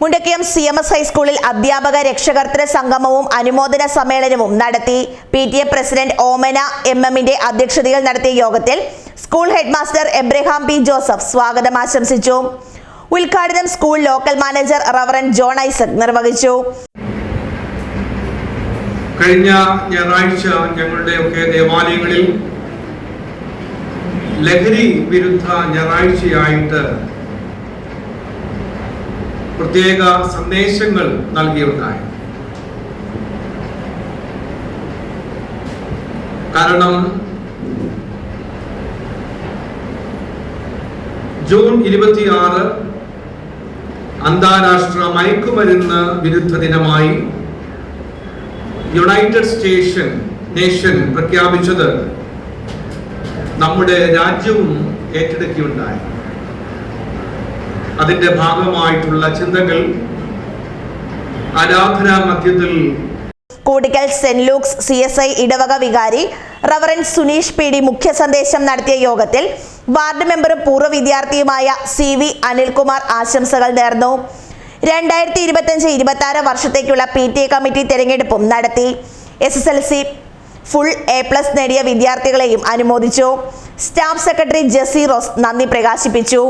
Mundakayam C M S ഹൈസ്കൂളിൽ അധ്യാപക രക്ഷകർത്തൃ സംഗമവും അനുമോദന സമ്മേളനവും നടത്തി P T A president Omana M എമ്മിന്റെ അധ്യക്ഷതയിൽ നടത്തിയ യോഗത്തിൽ school headmaster Abraham P Joseph സ്വാഗതം ആശംസിച്ചു. ഉദ്ഘാടനം school local manager reverend John Isaac നിർവഹിച്ചു. കഴിഞ്ഞ ഞായറാഴ്ച ഞങ്ങളുടെയൊക്കെ ദേവാലയങ്ങളിൽ ലഹരി വിരുദ്ധ ഞായറാഴ്ചയായിട്ട് പ്രത്യേക സന്ദേശങ്ങൾ നൽകിയുണ്ടായി കാരണം ജൂൺ ഇരുപത്തിയാറ് അന്താരാഷ്ട്ര മയക്കുമരുന്ന് വിരുദ്ധ ദിനമായി യുണൈറ്റഡ് സ്റ്റേഷൻ നേഷൻ പ്രഖ്യാപിച്ചത് നമ്മുടെ രാജ്യവും ഏറ്റെടുക്കുകയുണ്ടായി. അതിന്റെ ഭാഗമായിട്ടുള്ള ചിന്തകൾ ആരാധനാ മധ്യത്തിൽ കൂടിക്കൽ Saint Luke's C S I ഇടവക വികാരി റവറൻ സുനീഷ് പി ഡി മുഖ്യ സന്ദേശം നടത്തിയ യോഗത്തിൽ വാർഡ് മെമ്പറും പൂർവ വിദ്യാർത്ഥിയുമായ സി വി അനിൽകുമാർ ആശംസകൾ നേർന്നു. രണ്ടായിരത്തി ഇരുപത്തഞ്ച് ഇരുപത്തി ആറ് വർഷത്തേക്കുള്ള പി ടി എ കമ്മിറ്റി തെരഞ്ഞെടുപ്പും നടത്തി. S S L C full A plus നേടിയ വിദ്യാർത്ഥികളെയും അനുമോദിച്ചു. സ്റ്റാഫ് സെക്രട്ടറി ജെസി റോസ് നന്ദി പ്രകാശിപ്പിച്ചു.